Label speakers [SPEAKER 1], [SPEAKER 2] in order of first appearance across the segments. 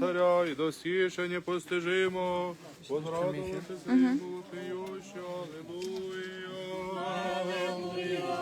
[SPEAKER 1] царя і достіше непостижимо, возрадуватися йому піюща, Аллилуйя.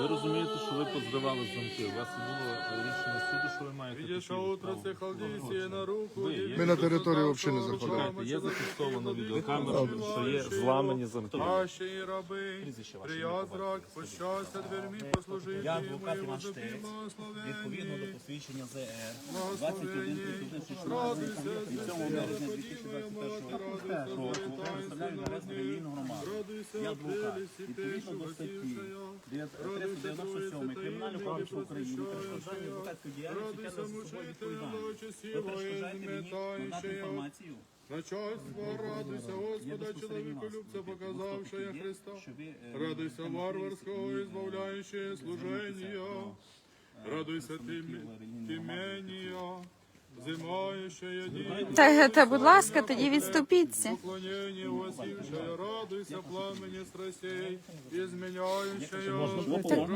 [SPEAKER 2] Ви розумієте, що ви поздавали замки. У вас було рішення суду, що ви маєте
[SPEAKER 1] утро це
[SPEAKER 2] право.
[SPEAKER 1] на руку.
[SPEAKER 2] Ви є-
[SPEAKER 3] Ми на територію взагалі не заходимо.
[SPEAKER 2] Чекайте, є зафіксовано відеокамеру, що є зламані замки.
[SPEAKER 1] Наші і раби, приязрак, пощастя двермі послужити
[SPEAKER 4] Я адвокат Іван відповідно до посвідчення ЗР
[SPEAKER 1] Благословенні,
[SPEAKER 4] 21
[SPEAKER 1] радуйся,
[SPEAKER 4] від 7 березня
[SPEAKER 1] Господи, моя
[SPEAKER 4] 2021 року представляю інтерес релігійну громаду.
[SPEAKER 1] радуйся,
[SPEAKER 4] Я адвокат. Відповідно до статті 397 Кримінального кодексу України перешкоджання адвокатської діяльності тягне за собою відповідальність. Ви перешкоджаєте мені надати інформацію.
[SPEAKER 1] Начальство, радуйся, Господа, чоловіку любця показав, я Христа.
[SPEAKER 4] Е,
[SPEAKER 1] Радуйся варварського, ізбавляючи служення. Радуйся тимення, зимаюче діє.
[SPEAKER 5] Та, та будь ласка, тоді відступіться.
[SPEAKER 1] Радуйся страстей, изменяющая.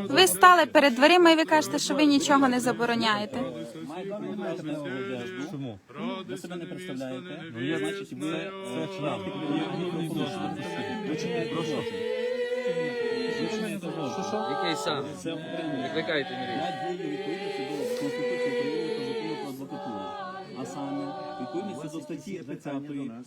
[SPEAKER 5] Ви стали перед дверима і ви кажете, що ви нічого не забороняєте.
[SPEAKER 2] Чому?
[SPEAKER 4] Ви себе не представляєте.
[SPEAKER 1] Ну,
[SPEAKER 2] я-
[SPEAKER 4] Значить, ви
[SPEAKER 2] це- шлях.
[SPEAKER 4] Ви чините злочин. Ви чините злочин.
[SPEAKER 6] Який сам?
[SPEAKER 4] Це окремо.
[SPEAKER 6] Викликайте міліцію.
[SPEAKER 4] Саме, до статті 30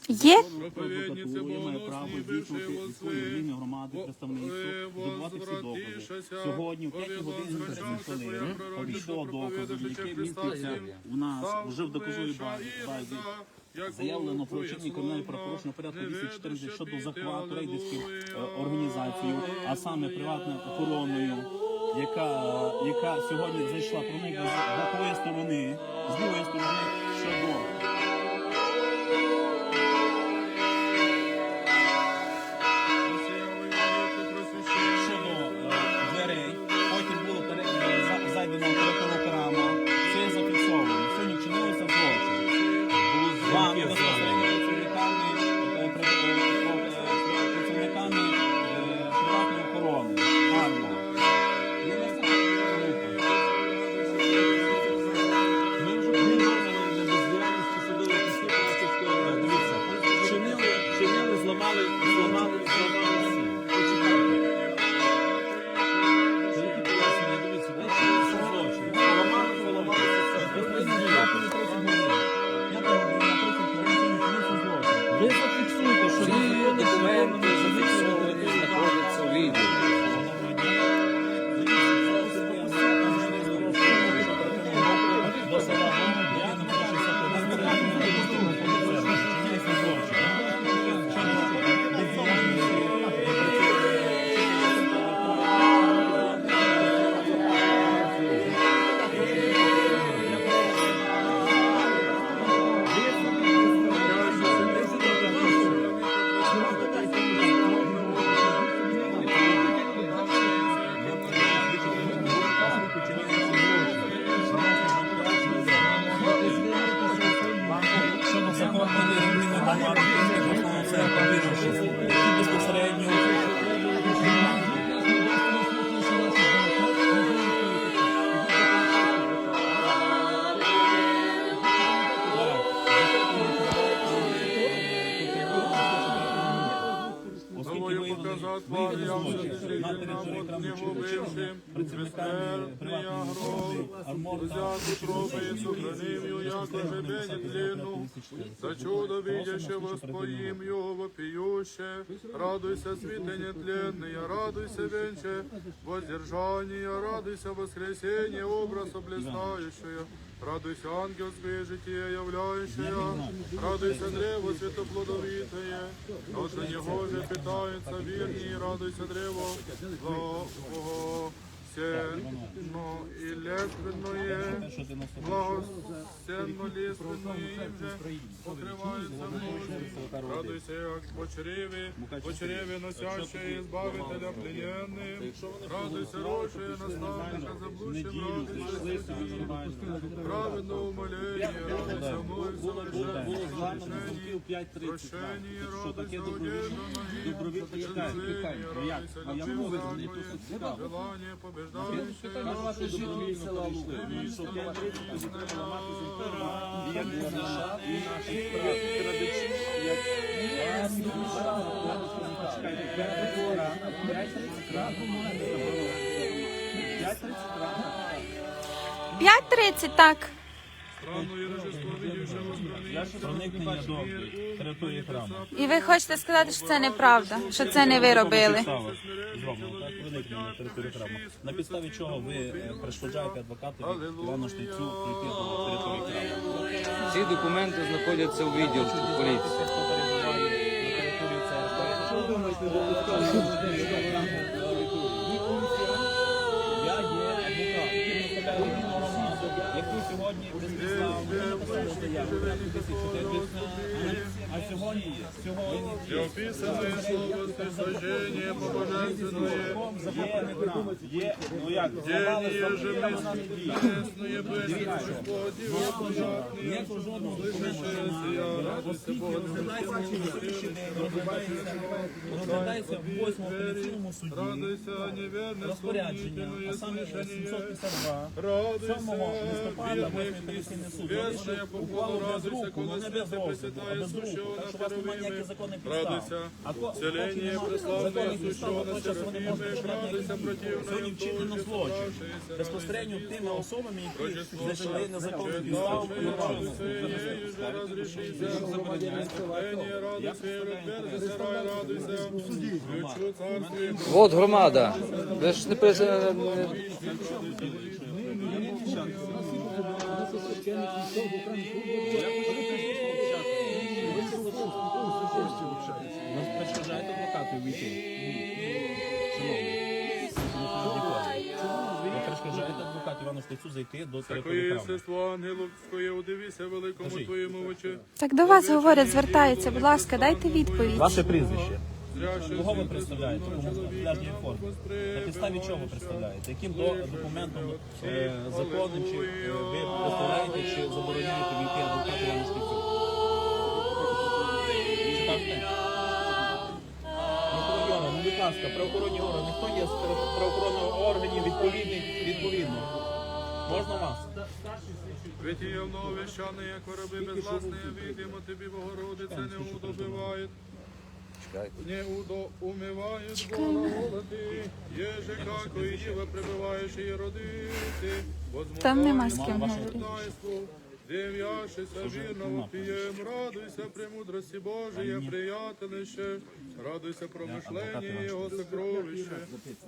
[SPEAKER 5] Є?
[SPEAKER 4] Про адвокатуру право здійснювати від своєї громади представництво, здобувати всі докази. Сьогодні, в 5 годині 30 хвилин, по відеодоказу, яке міститься у нас вже в доказовій базі, базі. Заявлено про вчинення кримінального правопорушення порядку 214 щодо захвату рейдерських е, організацією, а саме приватною охороною, яка, яка сьогодні зайшла проникла з бокової сторони, з лівої сторони щодо злочин. Храму Чудочини, працівниками
[SPEAKER 1] тропи і сохранив ее, яко же бедет. За чудо видяще воспоим его вопиюще. Радуйся, світе нетленный, радуйся, венче воздержания, радуйся, воскресенье, образ облистающее. Радуйся, ангельское житие являющее, радуйся, древо святоплодовитое, от него же питается вернее, радуйся, древо благого Сено ну, і лественное, благосенно ліственно ім'я, покривається мною, ну, радуйся, як почереві, почереві носяще, збавителя плієнним, радуйся, роче, наставника, заблудшим, радуйся, праведно умолення, радуйся, мною
[SPEAKER 4] совершенні, прощенні,
[SPEAKER 1] радуйся, одежда
[SPEAKER 4] на гір, радуйся, радуйся,
[SPEAKER 1] радуйся, радуйся,
[SPEAKER 4] радуйся, радуйся, радуйся, радуйся, радуйся, радуйся, 5.30,
[SPEAKER 5] так.
[SPEAKER 1] І
[SPEAKER 5] ви хочете сказати, що це неправда, що це не ви робили
[SPEAKER 4] проникнення на територію храму. На підставі чого ви е, перешкоджаєте адвокатові Івану Штицю прийти до території храму?
[SPEAKER 6] Ці документи знаходяться у відділку поліції.
[SPEAKER 4] На Я є адвокат, який представляє яку сьогодні безпідставно написали заяву 3400, а сьогодні є. Сьогодні
[SPEAKER 1] И описанное слово сожжение побожественное,
[SPEAKER 4] Є. Є, ну як, зламали
[SPEAKER 1] день
[SPEAKER 4] замки, а вона не діє.
[SPEAKER 1] ежемесячное бедствие Господи, благодатный,
[SPEAKER 4] Ніякого жодного. немає. Оскільки розглядається в 8 апеляційному суді.
[SPEAKER 1] Радуйся,
[SPEAKER 4] розпорядження, а саме е, 752 7
[SPEAKER 1] радуйся,
[SPEAKER 4] листопада 8 апеляційний суд. Залишив ухвалу без руку, ну не без розгляду, а без руку. Підстав.
[SPEAKER 1] радуйся,
[SPEAKER 4] немає
[SPEAKER 1] преславное
[SPEAKER 4] підстав, на починати
[SPEAKER 1] радуйся,
[SPEAKER 4] Сьогодні вчинено злочин. Безпосередньо тими особами, які і
[SPEAKER 1] разрешится, забороняется, радуйся, ключу царствия
[SPEAKER 6] От громада. Ви ж не пис- не-
[SPEAKER 4] війти? Шановний. Ви Івану Штицю зайти до території
[SPEAKER 1] Такої ангеловської, удивися великому
[SPEAKER 4] Кажіть.
[SPEAKER 1] твоєму очі.
[SPEAKER 5] Так до вас говорять, звертаються. Будь ласка, дайте відповідь.
[SPEAKER 4] Ваше прізвище. Кого ви представляєте? Пляжній формі? На підставі чого ви представляєте? Яким до- документом е, законним чи е, ви представляєте чи забороняєте війти адвокату Івану? Ласка, правоохоронні органи. Хто є з право- правоохоронних органів відповідний відповідно? Можна вас?
[SPEAKER 1] Ведь і явно вещане, як вороби безвласне, видимо тобі, Богородице, не удобивають. Не удо умивають голови, єже како і діва прибиваєш і родити.
[SPEAKER 5] Там нема з ким говорити.
[SPEAKER 1] Говорити. Дев'яшися вірно пієм, радуйся премудрості Божої, приятелище, радуйся промишлення Його сокровище,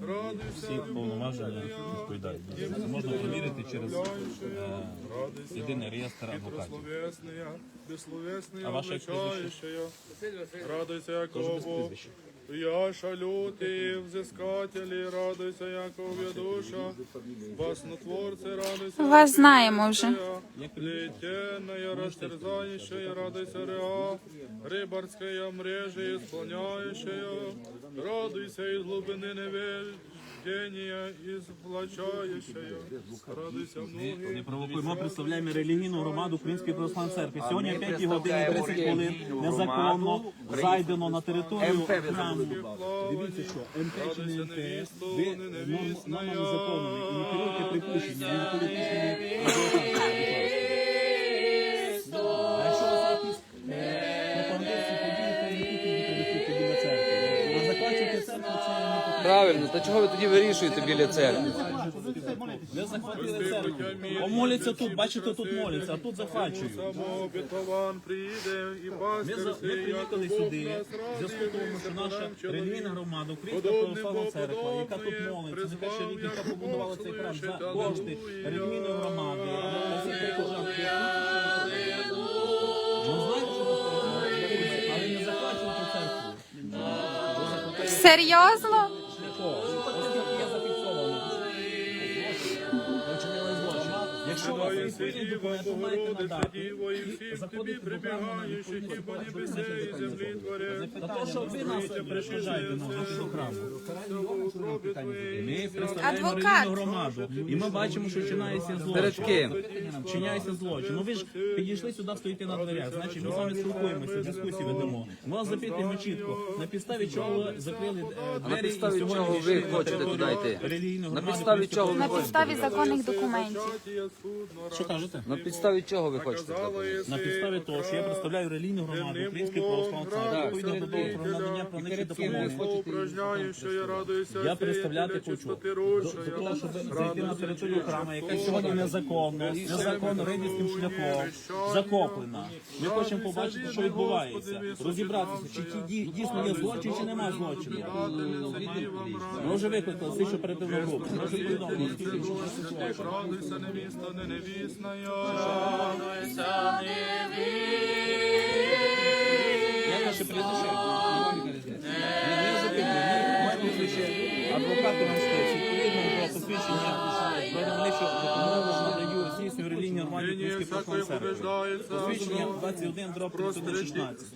[SPEAKER 1] радуйся
[SPEAKER 4] повноваження відповідають. Це можна перевірити через е, єдиний реєстр адвокатів. А ваше
[SPEAKER 1] обличающая. Радуйся, Якову.
[SPEAKER 4] прізвище?
[SPEAKER 1] Яша лютий, взискателі, радуйся, Яков'я душа, баснотворце, радуйся.
[SPEAKER 5] Вас знаємо вже.
[SPEAKER 1] Летенная, растерзающая, радуйся, Реа, рибарська мрежа, склоняющая, радуйся из глубины неведения, изблачающая, радуйся.
[SPEAKER 4] Не провокуємо. Представляємо релігійну громаду Української православної церкви. Сьогодні о 5 годині 30 хвилин незаконно зайдено на територію храму. Дивіться, що МП чи не МП, ви норм- нормами і не керуйте припущення, не політичними
[SPEAKER 6] Правильно, та чого ви тоді вирішуєте біля церкви?
[SPEAKER 4] Ви захватили церкву. Помоляться тут, бачите, тут моляться, а тут захвачують. Ми, за- ми приїхали сюди в зв'язку з тому, що наша релігійна громада, Українська православна церква, яка тут молиться, не перший рік, яка побудувала цей храм за кошти релігійної громади, всіх що ви але не захвачуйте церкву.
[SPEAKER 5] Серйозно?
[SPEAKER 4] Маєте
[SPEAKER 1] Богородице. Діво, і
[SPEAKER 4] І
[SPEAKER 1] всіх тобі
[SPEAKER 4] на
[SPEAKER 1] прибігаючих, хіба
[SPEAKER 4] справу,
[SPEAKER 1] небесе і землі творець.
[SPEAKER 4] Та то, що ви нас перешкоджаєте нам до храму. Ми представляємо
[SPEAKER 5] Адвокат.
[SPEAKER 4] релігійну громаду, і ми бачимо, що чинається злочин.
[SPEAKER 6] Перед ким?
[SPEAKER 4] Чиняється злочин. Ну ви ж підійшли сюди, стоїте на дверях. Значить, ми з вами спілкуємося, дискусії ведемо. Ми вас запитуємо чітко, на підставі чого ви закрили двері
[SPEAKER 6] підставі чого ви хочете туди йти? На підставі чого ви
[SPEAKER 5] На підставі законних документів.
[SPEAKER 4] Кажете?
[SPEAKER 6] На підставі чого ви хочете?
[SPEAKER 4] На підставі того, що я представляю релігійну громаду Української православної церкви, відповідно до того про надання правничої допомоги.
[SPEAKER 1] Упражняю, що я радуюся.
[SPEAKER 4] Я представляти хочу до, до того, щоб зайти на територію храму, яка сьогодні незаконно, незаконно рейдерським шляхом захоплена. Ми хочемо побачити, що відбувається, розібратися, чи ті ді- дійсно є злочин, чи нема злочину. Ми вже викликали слідчу оперативну групу. Ми вже повідомили, скільки.
[SPEAKER 1] Радуйся, невіста, не невісна я.
[SPEAKER 4] Я наше прізвище. Не, не запитуй, ні, моє прізвище. Адвокат Іванський, відповідно до посвідчення про допомогу надаю здійснюю Київської
[SPEAKER 1] всякої
[SPEAKER 4] православної церкви.
[SPEAKER 1] побеждається.
[SPEAKER 4] Посвідчення 21 дроб 3116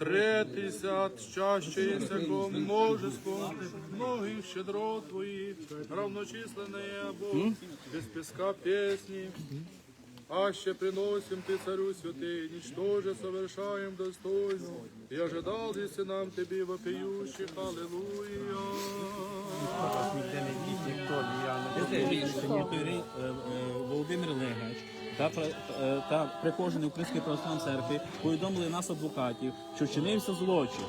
[SPEAKER 1] Рост третьдесят, чаще ісяко множество многих щедрот твоїх, равночисленные або без песка песни. Аще приносим ты, царю святый, ничтоже совершаем достойно, и ожидал если нам тебе вопиющих, аллилуйя.
[SPEAKER 4] Ніхтої е, е, Володимир Легач та, е, та прикожені Української православної церкви повідомили нас адвокатів, що вчинився злочин.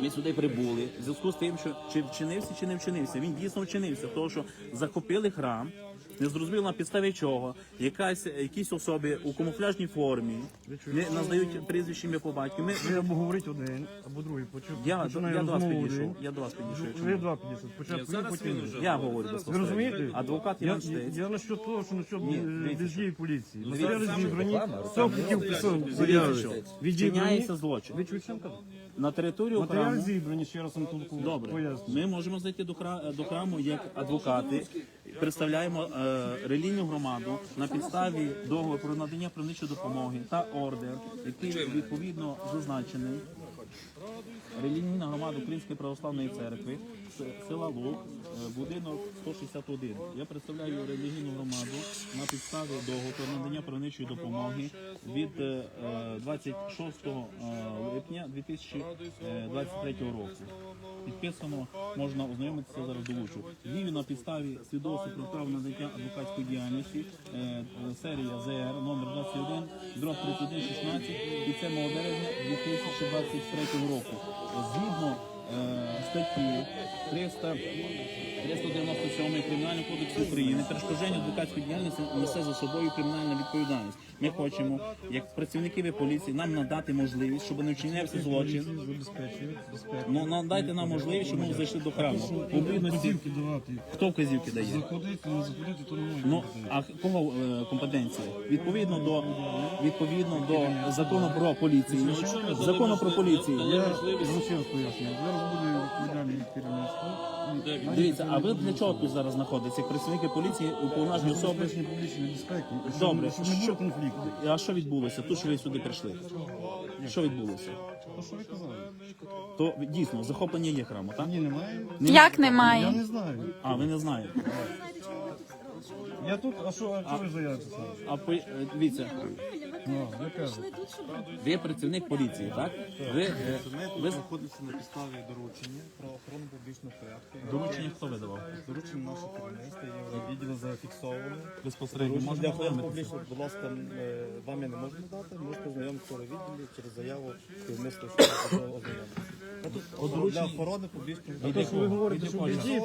[SPEAKER 4] Ми сюди прибули в зв'язку з тим, що чи вчинився, чи не вчинився. Він дійсно вчинився, тому що захопили храм, не зрозуміло на підставі чого. Якась якісь особи у камуфляжній формі не наздають прізвище ім'я по батьку. Ми,
[SPEAKER 7] Ви або говорить один, або другий. Почу-
[SPEAKER 4] я, я до вас підійшов. Я до вас підійшов.
[SPEAKER 7] Ви два підійшли. Спочатку ви, потім ви.
[SPEAKER 4] Я говорю
[SPEAKER 7] Ви
[SPEAKER 4] безпосередньо.
[SPEAKER 7] розумієте?
[SPEAKER 4] Адвокат
[SPEAKER 7] Я,
[SPEAKER 4] Іван Штець.
[SPEAKER 7] я насчет того, що насчет
[SPEAKER 4] Ні,
[SPEAKER 7] е, поліції.
[SPEAKER 4] Дивіться,
[SPEAKER 7] Матеріали
[SPEAKER 4] саме
[SPEAKER 7] зібрані, сам хотів заяви.
[SPEAKER 4] що злочин.
[SPEAKER 7] Ви чуєте, що я кажу?
[SPEAKER 4] На територію
[SPEAKER 7] Матеріали
[SPEAKER 4] храму.
[SPEAKER 7] зібрані, ще раз вам толку
[SPEAKER 4] Добре, ми можемо зайти до хра- до храму як адвокати. Представляємо е, релігійну громаду на підставі договору про надання правничої допомоги та ордер, який відповідно зазначений. Релігійна громада Української православної церкви, села Лук, е, будинок 161. Я представляю релігійну громаду підставі договору надання правничої допомоги від е, е, 26 е, липня 2023 року. Підписано, можна ознайомитися зараз долучу. Дію на підставі свідоцтва про право надання адвокатської діяльності, е, серія ЗР номер 21, дроб 3116 від 7 березня 2023 року. Згідно статті 300 397 Кримінального кодексу України перешкоджання адвокатської діяльності несе за собою кримінальну відповідальність. Ми хочемо, як працівники поліції, нам надати можливість, щоб не вчинявся злочин. Ну надайте нам можливість, щоб ми зайшли до храму.
[SPEAKER 7] Давати.
[SPEAKER 4] хто вказівки дає?
[SPEAKER 7] Заходити, не заходити, то не.
[SPEAKER 4] Ну а кого е, компетенція? Відповідно до відповідно до закону про поліцію. Закону про поліцію.
[SPEAKER 7] Я ще раз пояснюю. Зараз буде відповідальний від керівництва. І
[SPEAKER 4] Дивіться, а ви для чого тут зараз знаходитеся? Як працівники поліції, уповноважені особи.
[SPEAKER 7] Забезпечення публічної безпеки. щоб-
[SPEAKER 4] Добре,
[SPEAKER 7] Щоб не було конфлікту.
[SPEAKER 4] А що відбулося? Тут що ви сюди прийшли? Що відбулося?
[SPEAKER 7] То, що ви казали?
[SPEAKER 4] То дійсно захоплення є храму, так?
[SPEAKER 7] Ні, немає.
[SPEAKER 5] Як
[SPEAKER 7] Я
[SPEAKER 5] немає?
[SPEAKER 7] не знаю.
[SPEAKER 4] А ви не знаєте.
[SPEAKER 7] Я тут, а що, а що ви заявите?
[SPEAKER 4] А по- е, дивіться,
[SPEAKER 7] Ну, ви кажете.
[SPEAKER 4] ви працівник поліції, так? Ви, е, ви
[SPEAKER 8] знаходиться на підставі доручення про охорону публічного порядку.
[SPEAKER 4] доручення хто видавав?
[SPEAKER 8] Доручення наше керівництво є в зафіксовано.
[SPEAKER 4] Безпосередньо
[SPEAKER 8] Доручення для
[SPEAKER 4] можна
[SPEAKER 8] охорони
[SPEAKER 4] ознайомитися?
[SPEAKER 8] публічного, будь ласка, е, вам я не можу надати, можете знайомитися у відділі через заяву керівництва що ознайомитися. Для охорони
[SPEAKER 7] то, що ви говорите, що поліція,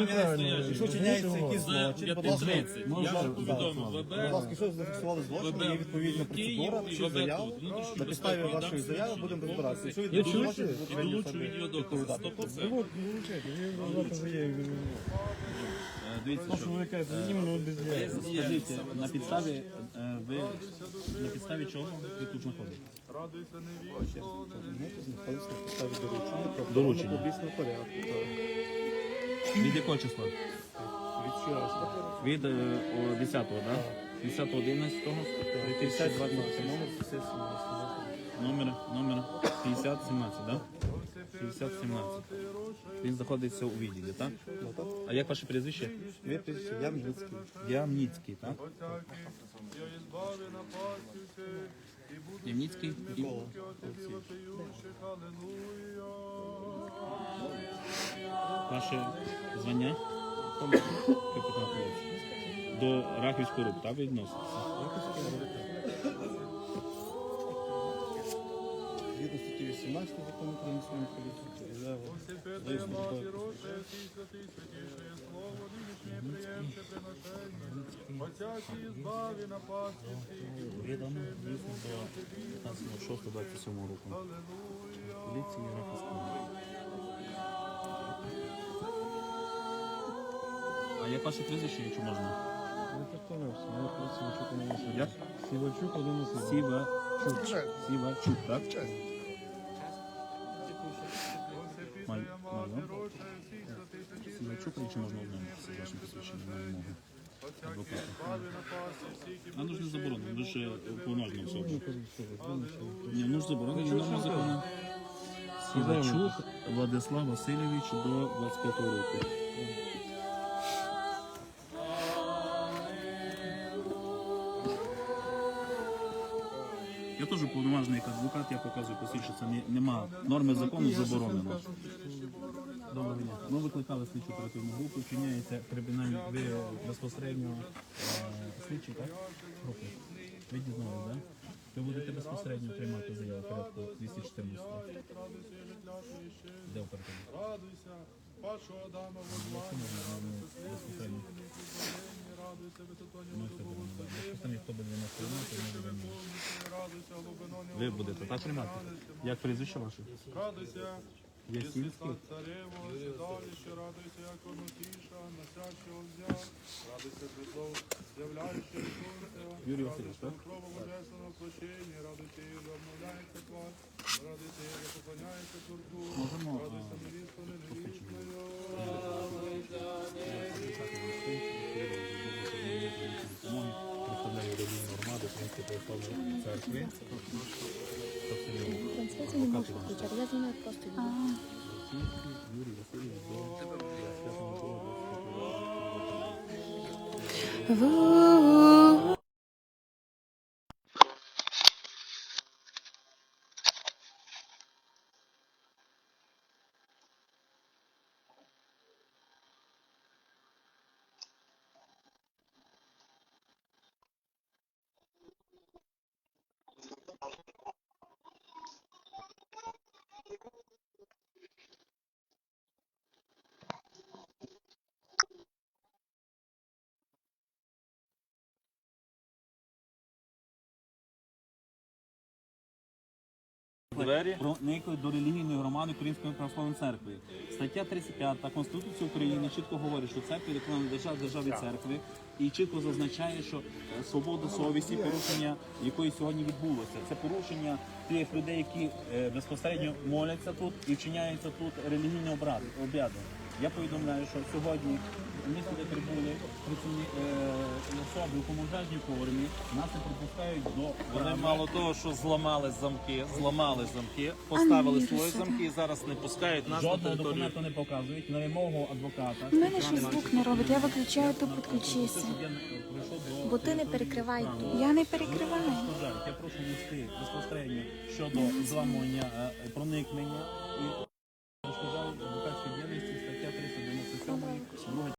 [SPEAKER 7] неправильно.
[SPEAKER 8] Якщо вчиняється якийсь злочин, будь ласка,
[SPEAKER 4] Дивіться,
[SPEAKER 8] я вам сказав, будь ласка, якщо зафіксували злочин, є відповідна процедура, пишіть заяву, на підставі вашої заяви будемо розбиратися. Якщо злочин, відповідати.
[SPEAKER 7] Ну, ну, вже.
[SPEAKER 4] Е, Дивіться,
[SPEAKER 7] що ви кажете, іменно бездіє.
[SPEAKER 4] Скажіть, на підставі е, ви на підставі чого ви тут знаходитесь?
[SPEAKER 1] Радуйся, невіста.
[SPEAKER 8] Знаходиться доручення порядку.
[SPEAKER 4] Від якого числа?
[SPEAKER 8] Від вчорашнього.
[SPEAKER 4] Від е, 10-го, так? 10 11 2020
[SPEAKER 8] Номер 5017.
[SPEAKER 4] номер, номер 5017, так? 5017. Він знаходиться у відділі, так?
[SPEAKER 8] Ну.
[SPEAKER 4] А як ваше прізвище?
[SPEAKER 8] Виписці, я Мніцький.
[SPEAKER 4] Ямніцький, так? Ямніцький і ваше звання? Капітан. До Рахівського рук, так, відноситься?
[SPEAKER 8] Згідно статті 18 закону про національну поліцію. Службове
[SPEAKER 4] Відомо, дійсно, до 15.06.27 року. Поліції Рахівського. А як ваше прізвище, якщо можна?
[SPEAKER 7] Не представлявся, я просто Сівачук один Василь.
[SPEAKER 4] Як?
[SPEAKER 7] Сівачук один Василь.
[SPEAKER 4] Сівачук. Сівачук, так? Май- Якщо можна з вашим посвідченням на вимогу. А ну ж не заборонено, ви ж е, уповноважена особа. Ні, ну ж заборонено, норма закону. Сівачук Владислав Васильович до 25 року. Я теж уповноважений як адвокат, я показую посвідчення, це не, нема норми закону заборонено. Доброго дня. Ми викликали слідчу оперативну групу, вчиняється кримінальні ви безпосередньо е, слідчі, так? Групи. Ви дізналися, так? Ви будете безпосередньо приймати заяву порядку 214. Де оперативно?
[SPEAKER 1] Радуйся, Пачо Адама возглавляй,
[SPEAKER 4] Безпосередньо.
[SPEAKER 1] радуйся, висотоні
[SPEAKER 4] Ми це будемо дати. Безпосередньо, хто буде нас приймати, ми будемо.
[SPEAKER 1] радуйся, глибино
[SPEAKER 4] Ви будете так приймати? Як прізвище ваше?
[SPEAKER 1] радуйся,
[SPEAKER 4] Ясінський?
[SPEAKER 1] царево, сідалище, радуйся, як онотіша, носяще озя, радуйся, Христов, з'являючи
[SPEAKER 4] Васильович, так?
[SPEAKER 1] Крова божественного прощення, радуйся, і обновляється твар, радуйся, і поклоняється турку,
[SPEAKER 4] Можемо е,
[SPEAKER 1] радуйся, невістко, невістною,
[SPEAKER 4] Представляю громаду Української православної церкви.
[SPEAKER 9] Трансляцію не можу включати, я знімаю просто відео.
[SPEAKER 4] Юрій Васильович Двері проникли до релігійної громади Української православної церкви. Стаття 35 Конституції України чітко говорить, що церква реклама держав державі церкви і чітко зазначає, що е, свобода совісті, порушення якої сьогодні відбулося, це порушення тих людей, які е, безпосередньо моляться тут і вчиняються тут релігійні обряди. Я повідомляю, що сьогодні ми сюди прибули працівні особи у камуфляжній формі, нас не пропускають до
[SPEAKER 10] Вони
[SPEAKER 4] брами.
[SPEAKER 10] мало того, що зламали замки, зламали замки, поставили свої замки і зараз не пускають нас на
[SPEAKER 4] Жодного
[SPEAKER 10] територію.
[SPEAKER 4] документу не показують на вимогу адвоката.
[SPEAKER 5] У мене щось звук не робить, я виключаю, то підключися.
[SPEAKER 4] Я прийшов до
[SPEAKER 9] Бо ти не перекривай.
[SPEAKER 5] Я не перекриваю.
[SPEAKER 4] Я прошу внести безпосередньо щодо зламування е, проникнення і